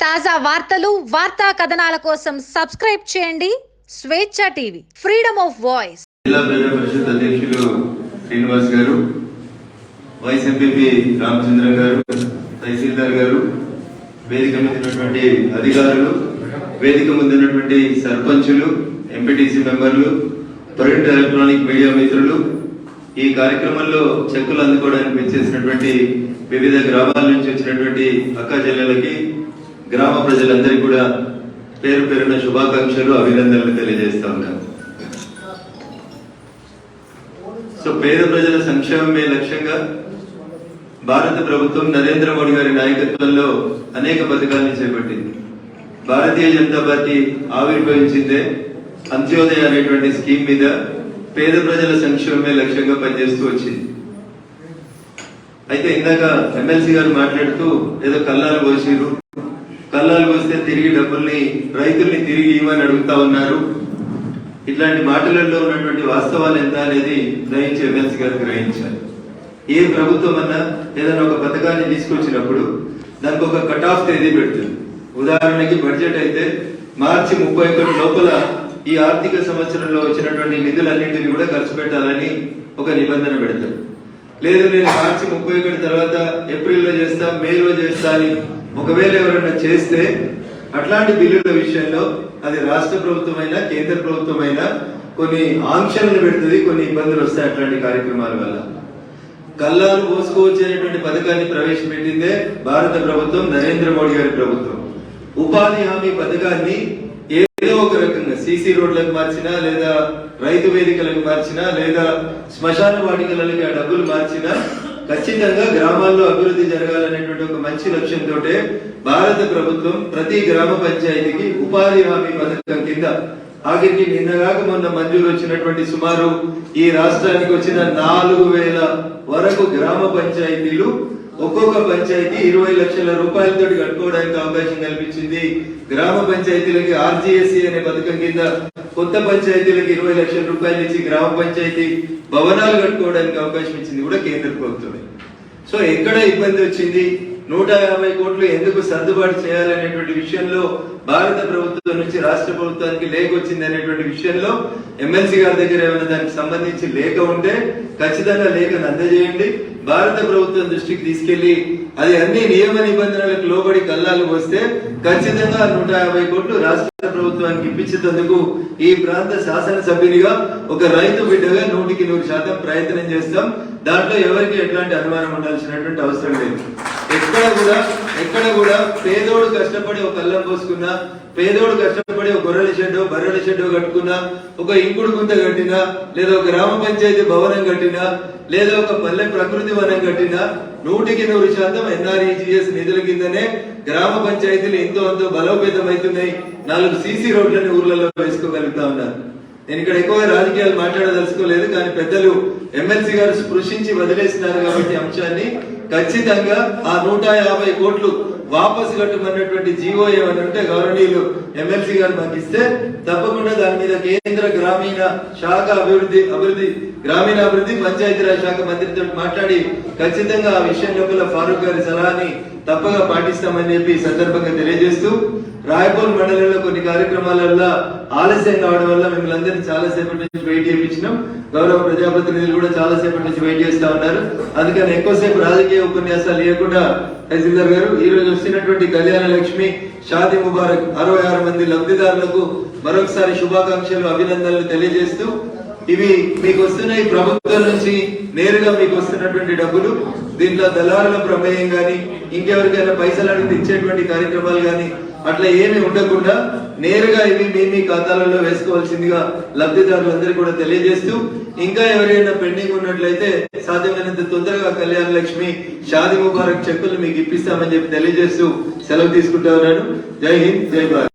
తాజా వార్తలు వార్తా కథనాల కోసం సబ్స్క్రైబ్ చేయండి. స్వేచ్ఛ టీవీ ఫ్రీడమ్ ఆఫ్ వాయిస్. జిల్లా ప్రజా పరిషత్ అధ్యక్షులు శ్రీనివాస్ గారు వైస్ ఎంపీపీ రామచంద్ర గారు తహసీల్దార్ గారు వేదిక ముందున్నటువంటి అధికారులు వేదిక ముందున్నటువంటి సర్పంచులు ఎంపీటీసీ మెంబర్లు ప్రింట్ ఎలక్ట్రానిక్ మీడియా మిత్రులు ఈ కార్యక్రమంలో చెక్కులు అందుకోవడానికి వచ్చేసినటువంటి వివిధ గ్రామాల నుంచి వచ్చినటువంటి అక్క చెల్లెలకి గ్రామ ప్రజలందరికీ కూడా పేరు పేరున శుభాకాంక్షలు అభినందనలు తెలియజేస్తా ఉన్నాను సో పేద ప్రజల సంక్షేమమే లక్ష్యంగా భారత ప్రభుత్వం నరేంద్ర మోడీ గారి నాయకత్వంలో అనేక పథకాలను చేపట్టింది. భారతీయ జనతా పార్టీ ఆవిర్భవించిందే అంత్యోదయ అనేటువంటి స్కీమ్ మీద పేద ప్రజల సంక్షేమమే లక్ష్యంగా పనిచేస్తూ వచ్చింది. అయితే ఇందాక ఎమ్మెల్సీ గారు మాట్లాడుతూ ఏదో కల్లాలు పోసిరు కల్లాలు వస్తే తిరిగి డబ్బుల్ని రైతుల్ని తిరిగి ఇవ్వని అడుగుతా ఉన్నారు. ఇట్లాంటి మాటలలో ఉన్నటువంటి వాస్తవాలు ఎంత అనేది గ్రహించే ఎమ్మెల్సీ గారు గ్రహించాలి. ఏ ప్రభుత్వం అన్నా ఏదైనా ఒక పథకాన్ని తీసుకొచ్చినప్పుడు దానికి ఒక కట్ ఆఫ్ తేదీ పెడుతుంది. ఉదాహరణకి బడ్జెట్ అయితే మార్చి ముప్పై ఒకటి లోపల ఈ ఆర్థిక సంవత్సరంలో వచ్చినటువంటి నిధులన్నింటినీ కూడా ఖర్చు పెట్టాలని ఒక నిబంధన పెడతారు. లేదు నేను మార్చి ముప్పై ఒకటి తర్వాత ఏప్రిల్లో చేస్తా మేలో చేస్తా అని ఒకవేళ ఎవరైనా చేస్తే అట్లాంటి బిల్లుల విషయంలో అది రాష్ట్ర ప్రభుత్వమైనా కేంద్ర ప్రభుత్వమైనా కొన్ని ఆంక్షలను పెడుతుంది కొన్ని ఇబ్బందులు వస్తాయి అట్లాంటి కార్యక్రమాల వల్ల. కల్లాలు పోసుకోవచ్చేటువంటి పథకాన్ని ప్రవేశపెట్టిందే భారత ప్రభుత్వం నరేంద్ర మోడీ గారి ప్రభుత్వం. ఉపాధి హామీ పథకాన్ని ఏదో ఒక రకంగా సీసీ రోడ్లకు మార్చినా లేదా రైతు వేదికలకు మార్చినా లేదా శ్మశాన వాటికలకి ఆ డబ్బులు మార్చినా ఖచ్చితంగా గ్రామాల్లో అభివృద్ధి జరగాలనేటువంటి ఒక మంచి లక్ష్యంతో భారత ప్రభుత్వం ప్రతి గ్రామ పంచాయతీకి ఉపాధి హామీ పథకం కింద ఆఖరికి నిన్నగాక మొన్న మంజూరు వచ్చినటువంటి సుమారు ఈ రాష్ట్రానికి వచ్చిన నాలుగు వేల వరకు గ్రామ పంచాయతీలు ఒక్కొక్క పంచాయతీ ఇరవై లక్షల రూపాయలతో కట్టుకోవడానికి అవకాశం కల్పించింది. గ్రామ పంచాయతీలకి ఆర్జీఎస్సీ అనే పథకం కింద కొత్త పంచాయతీలకు ఇరవై లక్షల రూపాయలు ఇచ్చి గ్రామ పంచాయతీ భవనాలు కట్టుకోవడానికి అవకాశం ఇచ్చింది కూడా కేంద్ర ప్రభుత్వమే. సో ఎక్కడ ఇబ్బంది వచ్చింది? నూట యాభై కోట్లు ఎందుకు సర్దుబాటు చేయాలనేటువంటి విషయంలో భారత ప్రభుత్వం నుంచి రాష్ట్ర ప్రభుత్వానికి లేఖ వచ్చింది అనేటువంటి విషయంలో ఎమ్మెల్సీ గారి దగ్గర ఏమైనా దానికి సంబంధించి లేఖ ఉంటే ఖచ్చితంగా లేఖను అందజేయండి. భారత ప్రభుత్వం దృష్టికి తీసుకెళ్ళి అది అన్ని నియమ నిబంధనలకు లోబడి కల్లాలు వస్తే ఖచ్చితంగా నూట యాభై కోట్లు రాష్ట్ర ప్రభుత్వానికి ఇప్పించేందుకు ఈ ప్రాంత శాసనసభ్యునిగా ఒక రైతు బిడ్డగా నూటికి నూరు శాతం ప్రయత్నం చేస్తాం. దాంట్లో ఎవరికి ఎట్లాంటి అనుమానం ఉండాల్సినటువంటి అవసరం లేదు. ఎక్కడ కూడా ఎక్కడ కూడా పేదోడు కష్టపడి ఒక కళ్ళం పోసుకున్నా పేదోడు కష్టపడి ఒక గొర్రెల షెడ్డు బర్రెల షెడ్డు కట్టుకున్నా ఒక ఇంకుడు గుంత కట్టినా లేదా ఒక గ్రామ పంచాయతీ భవనం కట్టినా లేదా ఒక పల్లె ప్రకృతి వనం కట్టినా నూటికి నూరు శాతం ఎన్ఆర్ఈజిఎస్ నిధుల కిందనే గ్రామ పంచాయతీలు ఎంతో ఎంతో బలోపేతం అవుతున్నాయి నాలుగు సీసీ రోడ్లని ఊర్లలో వేసుకోగలుగుతా ఉన్నారు. నేను ఇక్కడ ఎక్కువ రాజకీయాలు మాట్లాడదలుచుకోలేదు కానీ పెద్దలు ఎమ్మెల్సీ గారు స్పృశించి వదిలేసినారు కాబట్టి అంశాన్ని ఖచ్చితంగా ఆ నూట యాభై కోట్లు వాపసు కట్టమన్నటువంటి జీవో ఏమని ఉంటే ఎమ్మెల్సీ గారు మాకు ఇస్తే తప్పకుండా దాని మీద కేంద్ర గ్రామీణ శాఖ అభివృద్ధి అభివృద్ధి గ్రామీణాభివృద్ధి పంచాయతీరాజ్ శాఖ మంత్రితో మాట్లాడి ఖచ్చితంగా ఆ విషయం లోపల ఫారూక్ గారి సలహాని తప్పగా పాటిస్తామని చెప్పి సందర్భంగా తెలియజేస్తూ రాయపూర్ మండలంలో కొన్ని కార్యక్రమాలలో ఆలస్యం కావడం వల్ల మిమ్మల్ని అందరినీ చాలా సేపటి నుంచి వెయిట్ చేయించినాం. గౌరవ ప్రజాప్రతినిధులు కూడా చాలా సేపటి నుంచి వెయిట్ చేస్తా ఉన్నారు. అందుకని ఎక్కువసేపు రాజకీయ ఉపన్యాసాలు లేకుండా తహసీల్దార్ గారు ఈ రోజు వస్తున్నటువంటి కళ్యాణ లక్ష్మి షాది ముబారక్ అరవై ఆరు మంది లబ్ధిదారులకు మరొకసారి శుభాకాంక్షలు అభినందనలు తెలియజేస్తూ ఇవి మీకు వస్తున్న ఈ ప్రభుత్వం నుంచి నేరుగా మీకు వస్తున్నటువంటి డబ్బులు. దీంట్లో దళారుల ప్రమేయం కానీ ఇంకెవరికైనా పైసలు అడిగి ఇచ్చేటువంటి కార్యక్రమాలు కానీ అట్లా ఏమి ఉండకుండా నేరుగా ఇవి మీ మీ ఖాతాలలో వేసుకోవాల్సిందిగా లబ్ధిదారులందరూ కూడా తెలియజేస్తూ ఇంకా ఎవరైనా పెండింగ్ ఉన్నట్లయితే సాధ్యమైనంత తొందరగా కళ్యాణ లక్ష్మి షాది ముబారక్ చెక్కులు మీకు ఇప్పిస్తామని చెప్పి తెలియజేస్తూ సెలవు తీసుకుంటా ఉన్నాను. జై హింద్ జై భారత్.